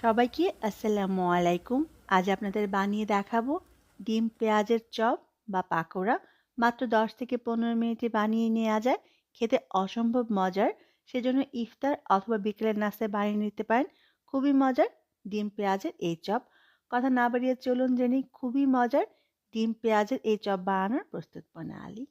সবাইকে আসসালামু আলাইকুম। আজ আপনাদের বানিয়ে দেখাবো ডিম পেঁয়াজের চপ বা পাকোড়া। মাত্র দশ থেকে পনেরো মিনিটে বানিয়ে নেওয়া যায়। খেতে অসম্ভব মজার। সেজন্য ইফতার অথবা বিকেলের নাস্তায় বানিয়ে নিতে পারেন। খুবই মজার ডিম পেঁয়াজের এই চপ। কথা না বাড়িয়ে চলুন জেনে খুবই মজার ডিম পেঁয়াজের এই চপ বানানোর প্রস্তুত প্রণালী।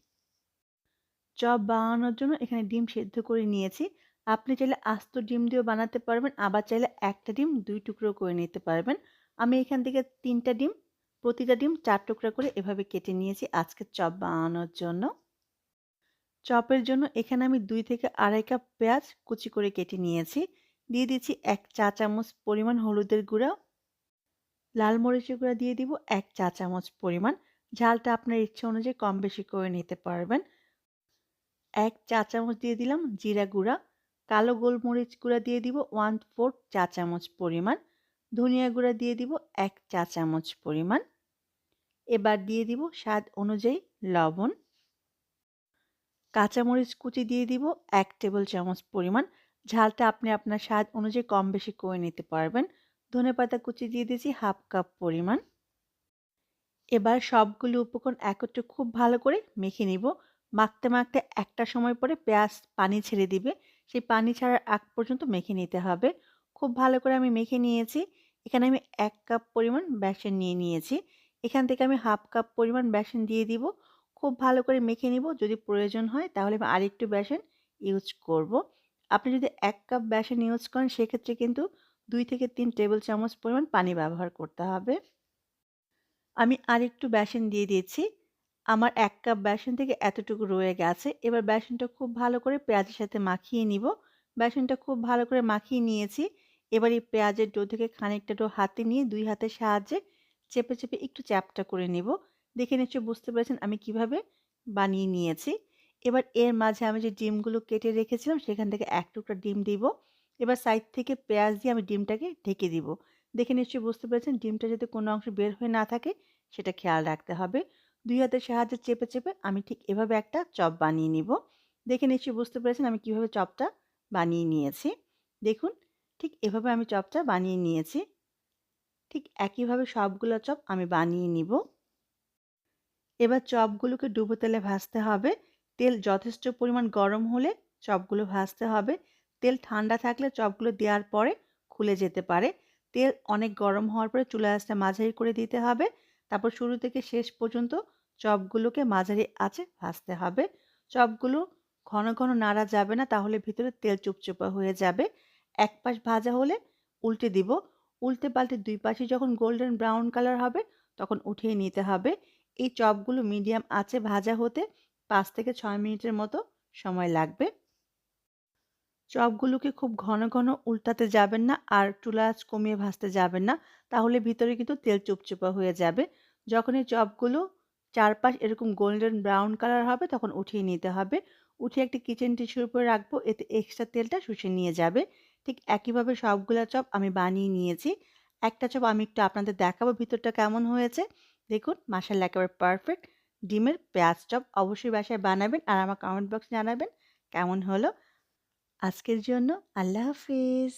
চপ বানানোর জন্য এখানে ডিম সেদ্ধ করে নিয়েছি। আপনি চাইলে আস্ত ডিম দিয়েও বানাতে পারবেন, আবার চাইলে একটা ডিম দুই টুকরো করে নিতে পারবেন। আমি এখান থেকে তিনটা ডিম, প্রতিটা ডিম চার টুকরা করে এভাবে কেটে নিয়েছি আজকে চপ বানানোর জন্য। চপের জন্য এখানে আমি দুই থেকে আড়াই কাপ পেঁয়াজ কুচি করে কেটে নিয়েছি। দিয়ে দিচ্ছি এক চা চামচ পরিমাণ হলুদের গুঁড়া। লাল মরিচের গুঁড়া দিয়ে দিব এক চা চামচ পরিমাণ। ঝালটা আপনার ইচ্ছে অনুযায়ী কম বেশি করে নিতে পারবেন। এক চা চামচ দিয়ে দিলাম জিরা গুঁড়া। কালো গোলমরিচ গুঁড়া দিয়ে দিব ওয়ান ফোর চা চামচ পরিমাণ। ধনিয়া গুঁড়া দিয়ে দিব এক চা চামচ পরিমাণ। এবার দিয়ে দিব স্বাদ অনুযায়ী লবণ। কাঁচামরিচ কুচি দিয়ে দিব এক টেবিল চামচ পরিমাণ। ঝালটা আপনি আপনার স্বাদ অনুযায়ী কম বেশি করে নিতে পারবেন। ধনে পাতা কুচি দিয়ে দিয়েছি হাফ কাপ পরিমাণ। এবার সবগুলো উপকরণ একত্রে খুব ভালো করে মেখে নিব। মাখতে মাখতে একটা সময় পরে পেঁয়াজ পানি ছেড়ে দিবে। সেই পানি ছাড়ার আগ পর্যন্ত মেখে নিতে হবে। খুব ভালো করে আমি মেখে নিয়েছি। এখানে আমি এক কাপ পরিমাণ বেসন নিয়ে নিয়েছি। এখান থেকে আমি হাফ কাপ পরিমাণ বেসন দিয়ে দিব। খুব ভালো করে মেখে নিব। যদি প্রয়োজন হয় তাহলে আমি আরেকটু বেসন ইউজ করব। আপনি যদি এক কাপ বেসন ইউজ করেন সেক্ষেত্রে কিন্তু দুই থেকে তিন টেবিল চামচ পরিমাণ পানি ব্যবহার করতে হবে। আমি আরেকটু বেসন দিয়ে দিয়েছি। আমার এক কাপ বেসন থেকে এতটুকু রয়ে গেছে। এবার বেসনটা খুব ভালো করে পেঁয়াজের সাথে মাখিয়ে নিব। বেসনটা খুব ভালো করে মাখিয়ে নিয়েছি। এবার এই পেঁয়াজের ডো থেকে খানিকটা ডো হাতে নিয়ে দুই হাতের সাহায্যে চেপে চেপে একটু চ্যাপটা করে নিব। দেখে নিশ্চয়ই বুঝতে পেরেছেন আমি কীভাবে বানিয়ে নিয়েছি। এবার এর মাঝে আমি যে ডিমগুলো কেটে রেখেছিলাম, সেখান থেকে এক টুকরা ডিম দিব। এবার সাইড থেকে পেঁয়াজ দিয়ে আমি ডিমটাকে ঢেকে দিব। দেখে নিশ্চয়ই বুঝতে পেরেছেন, ডিমটা যাতে কোনো অংশ বের হয়ে না থাকে, সেটা খেয়াল রাখতে হবে। দুই হাতের সাহায্যে চেপে চেপে আমি ঠিক এভাবে একটা চপ বানিয়ে নিব। দেখে নিশ্চয়ই বুঝতে পেরেছেন আমি কীভাবে চপটা বানিয়ে নিয়েছি। দেখুন, ঠিক এভাবে আমি চপটা বানিয়ে নিয়েছি। ঠিক একইভাবে সবগুলো চপ আমি বানিয়ে নিব। এবার চপগুলোকে ডুবো তেলে ভাজতে হবে। তেল যথেষ্ট পরিমাণ গরম হলে চপগুলো ভাজতে হবে। তেল ঠান্ডা থাকলে চপগুলো দেওয়ার পরে খুলে যেতে পারে। তেল অনেক গরম হওয়ার পরে চুলা আঁচটা মাঝারি করে দিতে হবে। তারপর শুরু থেকে শেষ পর্যন্ত চপগুলোকে মাঝারি আঁচে ভাজতে হবে। চপগুলো ঘন ঘন নাড়া যাবে না, তাহলে ভিতরে তেল চুপচুপা হয়ে যাবে। এক পাশ ভাজা হলে উল্টে দিব। উল্টে পাল্টে দুই পাশে যখন গোল্ডেন ব্রাউন কালার হবে, তখন উঠিয়ে নিতে হবে। এই চপগুলো মিডিয়াম আঁচে ভাজা হতে পাঁচ থেকে ছয় মিনিটের মতো সময় লাগবে। চপগুলোকে খুব ঘন ঘন উল্টাতে যাবেন না আর চুলা আঁচ কমিয়ে ভাজতে যাবেন না। তাহলে ভিতরে কিন্তু তেল চুপচুপা হয়ে যাবে। যখন এই চপগুলো চারপাশ এরকম গোল্ডেন ব্রাউন কালার হবে, তখন উঠিয়ে নিতে হবে। উঠিয়ে একটি কিচেন টিস্যুর উপরে রাখব, এতে এক্সট্রা তেলটা শুষে নিয়ে যাবে। ঠিক একইভাবে সবগুলো চপ আমি বানিয়ে নিয়েছি। একটা চপ আমি একটু আপনাদের দেখাবো ভিতরটা কেমন হয়েছে। দেখুন মাসাল্লা একেবারে পারফেক্ট ডিমের পেঁয়াজ চপ অবশ্যই বাসায় বানাবেন আর আমার কমেন্ট বক্স জানাবেন কেমন হলো। আজকের জন্য আল্লাহ হাফিজ